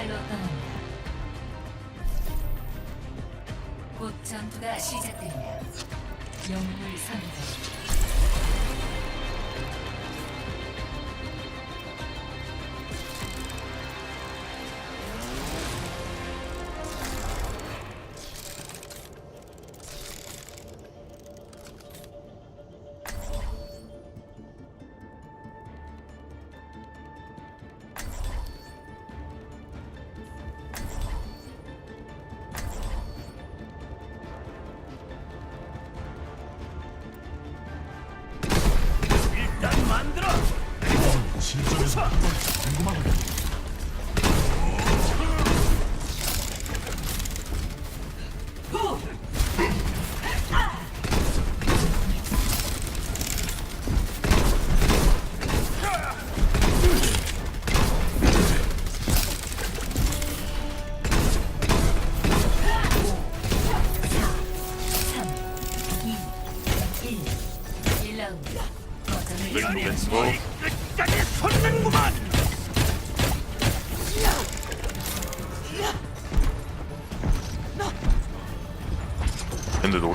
발로 떠납니다. 곧 전투가 시작됩니다. 영물 선거.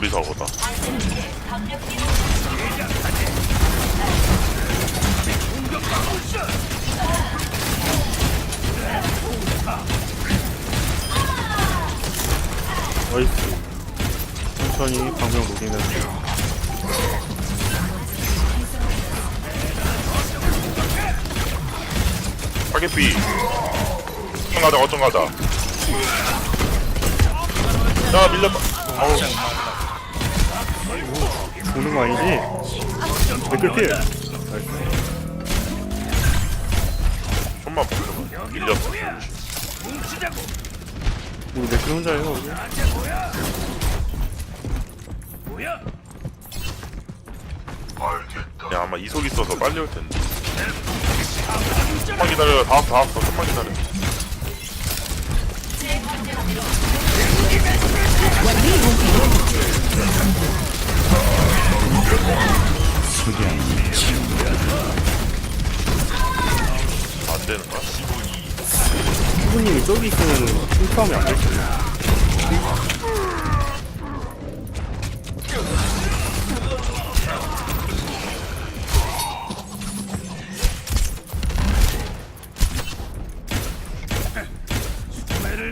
근데 놀이사고다. 나이스. 천천히 방병 녹이면서 가자 어쩜 가자 야 밀렸다. 어우 보는 거 아니지? 댓글 필! 좀만 버텨봐 밀렸어 뭉치자고. 우리 댓글 혼자 해요 우리? 야 아마 이속 있어서 빨리 올 텐데 좀만 기다려 다 왔어 다 왔어 좀만 기다려 안 되는 거야? 후보님이 저기 있으면 힘싸움이 안될 텐데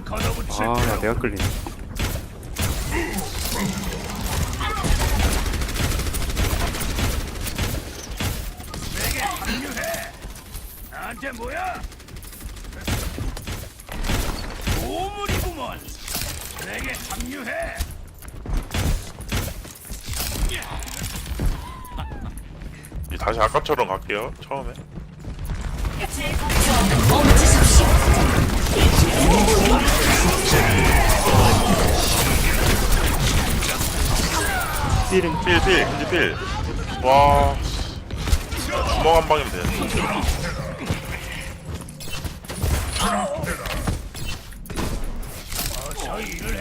걷어붙일 아나 내가 끌리네 내게 합류해. 나한테 뭐야? 보물이구먼. 내게 합류해. 다시 아까처럼 갈게요 처음에. 필은 필필 현지 필와 주먹 한 방이면 되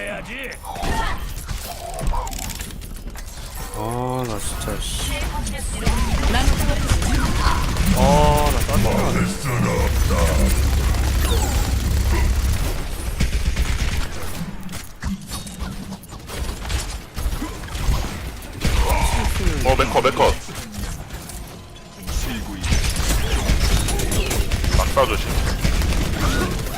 해야지. 아 나 진짜 씨. 아 나 짜증나 어 맥컷 맥컷 낙사 조심 네,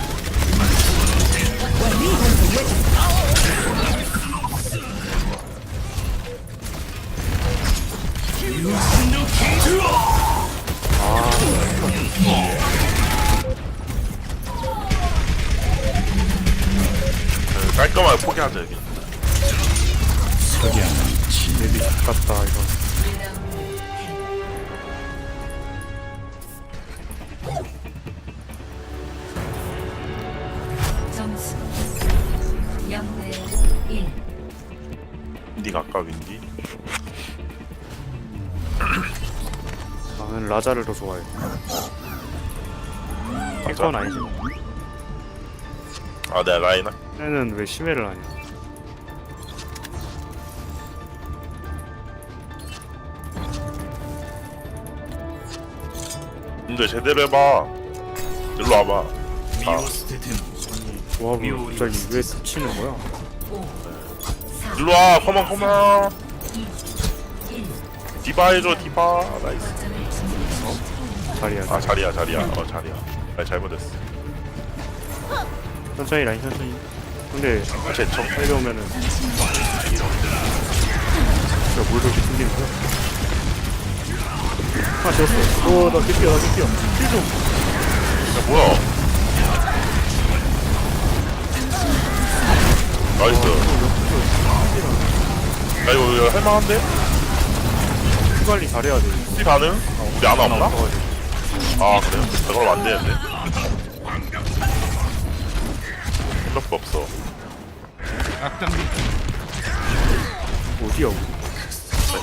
깔끔하게 포기하자 여기 맵이 같다 이거 라자를 더 좋아해. 탱커는 아니지. 아 라인 할 얘는 왜 심해를 하냐. 근데 제대로 해봐. 일로 와봐. 아. 조합을 갑자기 왜 덮치는 거야? 5 4 일로와 컴온 컴온 1. 디바 해줘 디바. 나이스. 자리야 아 자리야 자리야 어 자리야 아 잘못했어 천천히 라인 천천히 근데 제 청. 내려오면은 야 물도 이렇게 튕기는 거야? 아 되었어 어나 뛸게요 나 뛸게요 뛸좀 야 뭐야 나이스 야 이거, 이거 할만한데? 피 관리 잘해야 돼피 가능? 우리 아나 없나? 없어가지고. 아 그래요? 아, 그럼 안 되는데 생각도 없어. 어디야 우리?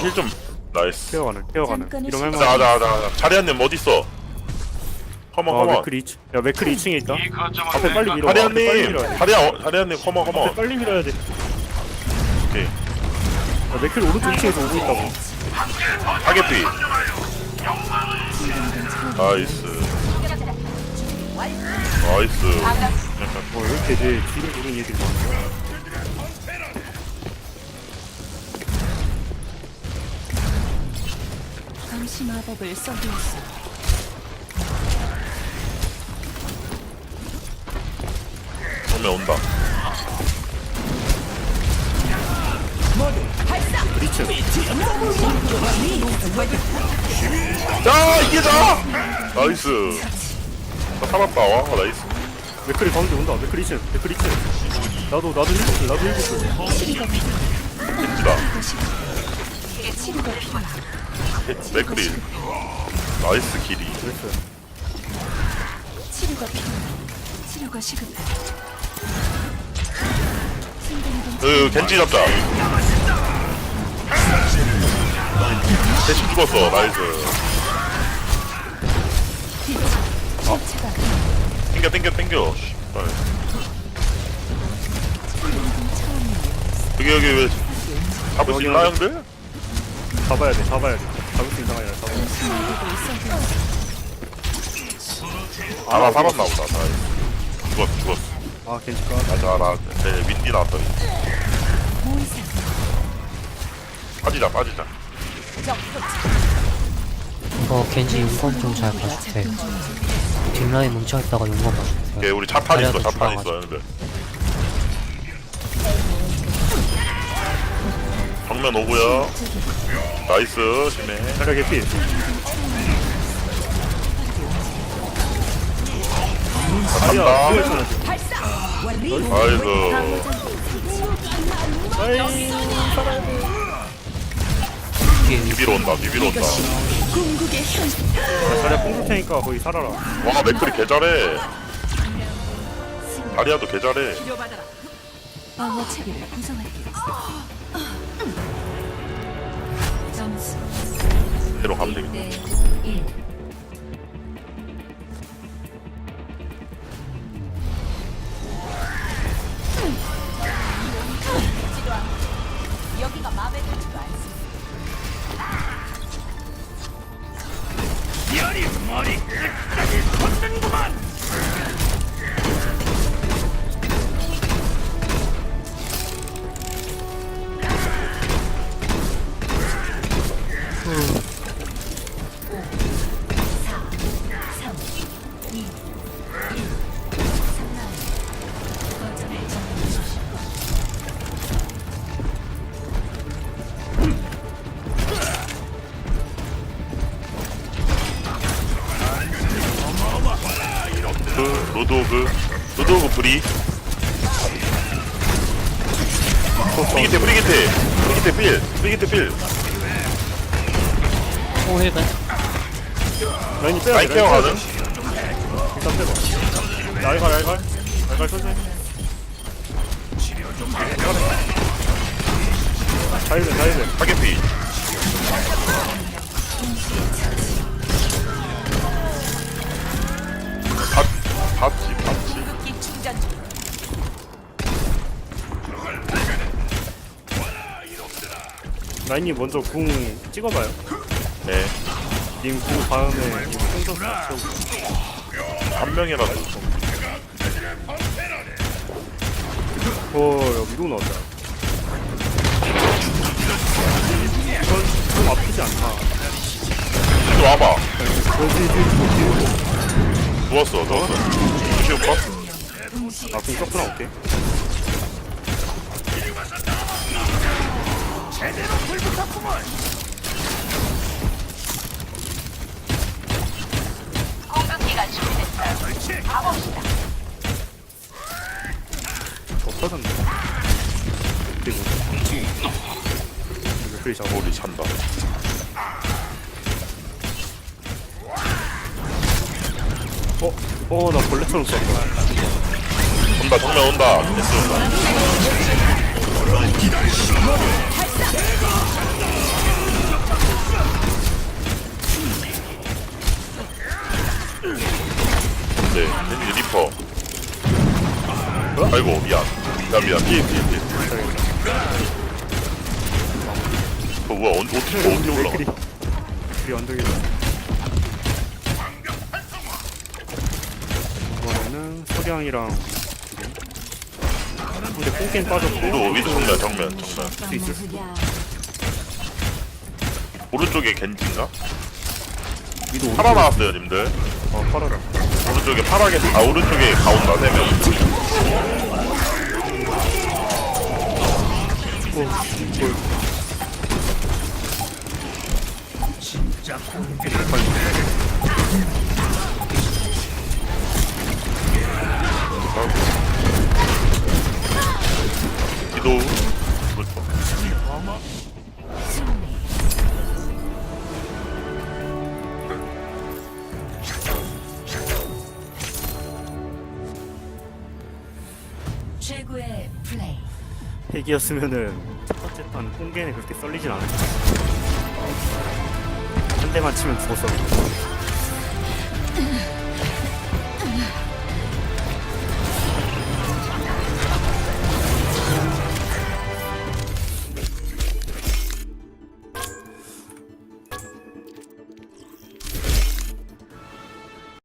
힐좀 나이스. 태워가는 태워가는. 이러면 가자 가자 가자. 자리한님 어딨어? 컴온 아 컴온 맥크리 2층. 야 맥크리 2층에 있다. 앞에 빨리 밀어 앞에 빨리 자리한님 밀어야 돼. 자리야 어, 자리한님 컴온 앞에 컴온 빨리 밀어야 돼. 야, 오케이. 맥크리 오른쪽 2층에서 오고 있다고. 타겟비 나이스. 나이스. 어 이렇게 내 뒤를 보는 얘들이 많아 감시 마법을 써주었어. 정면 온다 리츠 야 이기자 나이스. 나 살았다. 와 나이스. 맥크리 가운데 온다. 맥크리 2층 맥크리 2층 나도 나도 일곱 나도 일곱 겐지다 치료가 필요해. 맥크리 나이스 길이. 그랬어요 치료가 필요해. 치료가 시급해. 으 겐지 잡자 대신 죽었어 나이스. 땡겨 땡겨 땡겨. 씨발. 여기 여기 왜 잡을 수 있나 형들? 잡아야 돼 잡아야 돼. 잡을 수 있는 상황이라 잡아야 돼. 아나 살았나 보다. 나이스. 죽었어 죽었어. 아 괜찮까 맞아 나제 윈디 나왔더니 모이사. 빠지자 빠지자. 이거 겐지 용검 좀 잘 봐주세요. 뒷라인 뭉쳐있다가 용검 봐주세요. 오케이 우리 차탄 있어 차탄 있어. 형들. 정면 오고요. 나이스 심해. 자력 개피 간다. 나이스 뒤에 위 비비로 온다 비비로 온다. 궁극의 현. 자력 뽕줄 테니까 거기 살아라. 와 맥클이 개 잘해. 다리아도 개 잘해. 방어 체계를 구성할게. 점수 대로 가면 되겠다. 1대 1. 브리 브리기테 브리기테 브리기테 필 브리기테 필. 오 힐벤 라인이 빼야 라인 돼 케어 빼야 가능? 돼. 일단 빼봐. 날갈 날갈. 날갈 천천히 자유대 자유대 타겟피. 밭, 밭 충전 중. 라인이 먼저 궁 찍어봐요. 네. 님궁 다음에 님 생선 맞춰. 한 명이라도 좀 어, 미국 나왔다. 이건 좀 아프지 않나. 뒤로 와봐. 저기 뒤로 뒤로. 누웠어 누웠어. 혹시 오빠? 아궁 썼구나 오케이 제대로 불붙었구먼. 그렇지. 없어졌네 그리고 맥크리 잡아 우리 찬다 어? 어 나 벌레처럼 쐈다 온다 정면 온다. 데스 온다 네 겐지 리퍼. 아이고 미안. 미안 미안. 피해 피해 피해 어 뭐야 언- 어떻게 어떻게 올라가? 맥크리 맥크리 언덕이다 이번에는 석양이랑 근데 꽁깽 빠졌고. 위도 위도 정면 정면 정면. 수 있을 수도 오른쪽에 겐지인가? 위도 파라 나왔어요 님들. 어 팔아라 오른쪽에 파라게 아 오른쪽에 가온다 세명. 어 이걸 최고의 플레이. 핵이었으면은 첫 번째 판 꽁갱에 그렇게 썰리진 않을 거야 한 대만 치면 죽었어